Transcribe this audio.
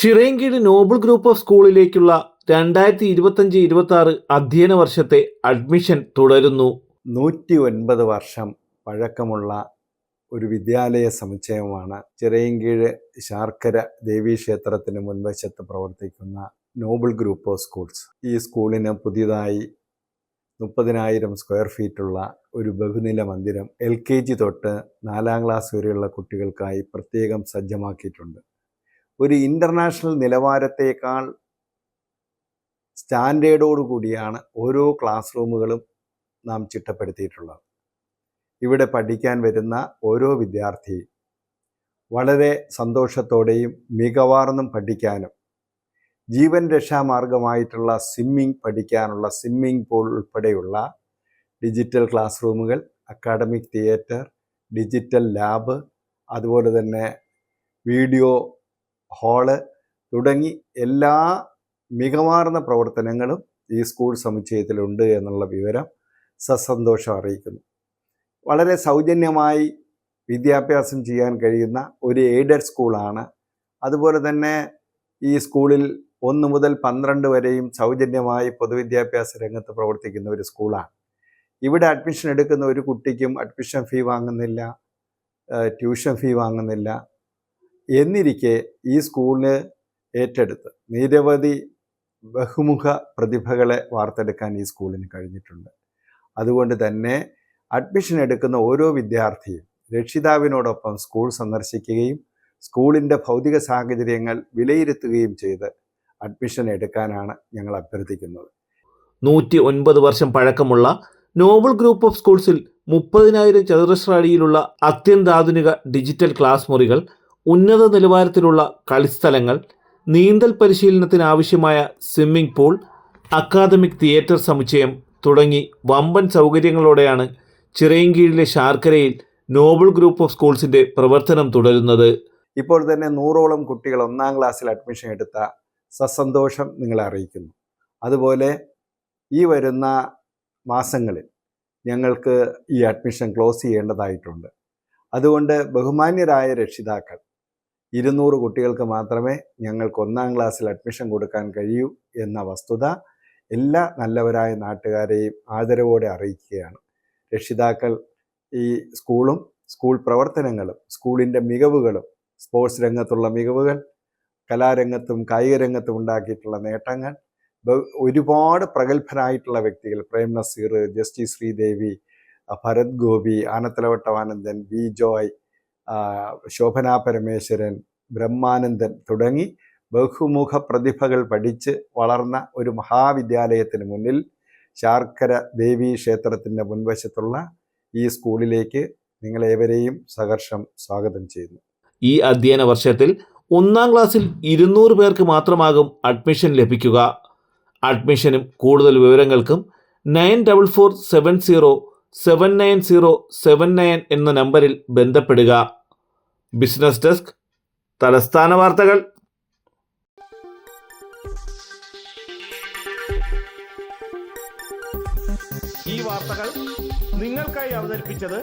Chirayinkeezhu Noble group of സ്കൂളിലേക്കുള്ള രണ്ടായിരത്തി ഇരുപത്തഞ്ച് ഇരുപത്തി ആറ് അധ്യയന വർഷത്തെ അഡ്മിഷൻ തുടരുന്നു. നൂറ്റി ഒൻപത് വർഷം പഴക്കമുള്ള ഒരു വിദ്യാലയ സമുച്ചയമാണ് ചിറയൻകീഴ് ശാർക്കര ദേവീക്ഷേത്രത്തിന് മുൻവശത്ത് പ്രവർത്തിക്കുന്ന നോബിൾ ഗ്രൂപ്പ് ഓഫ് സ്കൂൾസ്. ഈ സ്കൂളിന് പുതിയതായി മുപ്പതിനായിരം സ്ക്വയർ ഫീറ്റുള്ള ഒരു ബഹുനില മന്ദിരം എൽ കെ ജി തൊട്ട് നാലാം ക്ലാസ് വരെയുള്ള കുട്ടികൾക്കായി പ്രത്യേകം സജ്ജമാക്കിയിട്ടുണ്ട്. ഒരു ഇന്റർനാഷണൽ നിലവാരത്തേക്കാൾ സ്റ്റാൻഡേർഡോടു കൂടിയാണ് ഓരോ ക്ലാസ് റൂമുകളും നാം ചിട്ടപ്പെടുത്തിയിട്ടുള്ളത്. ഇവിടെ പഠിക്കാൻ വരുന്ന ഓരോ വിദ്യാർത്ഥിയും വളരെ സന്തോഷത്തോടെയും മികവാർന്നും പഠിക്കാനും ജീവൻ രക്ഷാമാർഗമായിട്ടുള്ള സ്വിമ്മിംഗ് പഠിക്കാനുള്ള സ്വിമ്മിംഗ് പൂൾ ഉൾപ്പെടെയുള്ള ഡിജിറ്റൽ ക്ലാസ് റൂമുകൾ അക്കാഡമിക് തിയേറ്റർ ഡിജിറ്റൽ ലാബ് അതുപോലെ തന്നെ വീഡിയോ ഹാൾ തുടങ്ങി എല്ലാ മികവാർന്ന പ്രവർത്തനങ്ങളും ഈ സ്കൂൾ സമുച്ചയത്തിലുണ്ട് എന്നുള്ള വിവരം സസന്തോഷം അറിയിക്കുന്നു. വളരെ സൗജന്യമായി വിദ്യാഭ്യാസം ചെയ്യാൻ കഴിയുന്ന ഒരു എയ്ഡഡ് സ്കൂളാണ്. അതുപോലെ തന്നെ ഈ സ്കൂളിൽ ഒന്ന് മുതൽ പന്ത്രണ്ട് വരെയും സൗജന്യമായി പൊതുവിദ്യാഭ്യാസ രംഗത്ത് പ്രവർത്തിക്കുന്ന ഒരു സ്കൂളാണ്. ഇവിടെ അഡ്മിഷൻ എടുക്കുന്ന ഒരു കുട്ടിക്കും അഡ്മിഷൻ ഫീ വാങ്ങുന്നില്ല ട്യൂഷൻ ഫീ വാങ്ങുന്നില്ല. എന്നിരിക്കെ ഈ സ്കൂളിന് ഏറ്റെടുത്ത് നിരവധി ബഹുമുഖ പ്രതിഭകളെ വാർത്തെടുക്കാൻ ഈ സ്കൂളിന് കഴിഞ്ഞിട്ടുണ്ട്. അതുകൊണ്ട് തന്നെ അഡ്മിഷൻ എടുക്കുന്ന ഓരോ വിദ്യാർത്ഥിയും രക്ഷിതാവിനോടൊപ്പം സ്കൂൾ സന്ദർശിക്കുകയും സ്കൂളിന്റെ ഭൗതിക സാഹചര്യങ്ങൾ വിലയിരുത്തുകയും ചെയ്ത് അഡ്മിഷൻ എടുക്കാനാണ് ഞങ്ങൾ അഭ്യർത്ഥിക്കുന്നത്. നൂറ്റി ഒൻപത് വർഷം പഴക്കമുള്ള നോവൽ ഗ്രൂപ്പ് ഓഫ് സ്കൂൾസിൽ മുപ്പതിനായിരം ചതുരശ്ര അടിയിലുള്ള അത്യന്താധുനിക ഡിജിറ്റൽ ക്ലാസ് മുറികൾ ഉന്നത നിലവാരത്തിലുള്ള കളിസ്ഥലങ്ങൾ നീന്തൽ പരിശീലനത്തിന് ആവശ്യമായ സ്വിമ്മിംഗ് പൂൾ അക്കാദമിക് തിയേറ്റർ സമുച്ചയം തുടങ്ങി വമ്പൻ സൗകര്യങ്ങളോടെയാണ് ചിറയൻകീഴിലെ ശാർക്കരയിൽ നോബിൾ ഗ്രൂപ്പ് ഓഫ് സ്കൂൾസിന്റെ പ്രവർത്തനം തുടരുന്നത്. ഇപ്പോൾ തന്നെ നൂറോളം കുട്ടികൾ ഒന്നാം ക്ലാസ്സിൽ അഡ്മിഷൻ എടുത്ത സസന്തോഷം നിങ്ങളെ അറിയിക്കുന്നു. അതുപോലെ ഈ വരുന്ന മാസങ്ങളിൽ ഞങ്ങൾക്ക് ഈ അഡ്മിഷൻ ക്ലോസ് ചെയ്യേണ്ടതായിട്ടുണ്ട്. അതുകൊണ്ട് ബഹുമാന്യരായ രക്ഷിതാക്കൾ ഇരുന്നൂറ് കുട്ടികൾക്ക് മാത്രമേ ഞങ്ങൾക്ക് ഒന്നാം ക്ലാസ്സിൽ അഡ്മിഷൻ കൊടുക്കാൻ കഴിയൂ എന്ന വസ്തുത എല്ലാ നല്ലവരായ നാട്ടുകാരെയും ആദരവോടെ അറിയിക്കുകയാണ്. രക്ഷിതാക്കൾ ഈ സ്കൂളും സ്കൂൾ പ്രവർത്തനങ്ങളും സ്കൂളിന്റെ മികവുകളും സ്പോർട്സ് രംഗത്തുള്ള മികവുകൾ കലാരംഗത്തും കായിക രംഗത്തും ഉണ്ടാക്കിയിട്ടുള്ള നേട്ടങ്ങൾ ഒരുപാട് പ്രഗത്ഭരായിട്ടുള്ള വ്യക്തികൾ പ്രേം നസീർ ജസ്റ്റിസ് ശ്രീദേവി ഭരത് ഗോപി ആനത്തലവട്ടമാനന്ദൻ വി ജോയ് ശോഭന പരമേശ്വരൻ ബ്രഹ്മാനന്ദൻ തുടങ്ങി ബഹുമുഖ പ്രതിഭകൾ പഠിച്ച് വളർന്ന ഒരു മഹാവിദ്യാലയത്തിന് മുന്നിൽ ശാർക്കര ദേവി ക്ഷേത്രത്തിന്റെ മുൻവശത്തുള്ള ഈ സ്കൂളിലേക്ക് നിങ്ങളേവരെയും സഹർഷം സ്വാഗതം ചെയ്യുന്നു. ഈ അധ്യയന വർഷത്തിൽ ഒന്നാം ക്ലാസ്സിൽ ഇരുന്നൂറ് പേർക്ക് മാത്രമാകും അഡ്മിഷൻ ലഭിക്കുക. അഡ്മിഷനും കൂടുതൽ വിവരങ്ങൾക്കും nine double four seven zero seven nine zero seven nine എന്ന നമ്പറിൽ ബന്ധപ്പെടുക. ബിസിനസ് ഡെസ്ക് തലസ്ഥാന വാർത്തകൾ. ഈ വാർത്തകൾ നിങ്ങൾക്കായി അവതരിപ്പിച്ചത്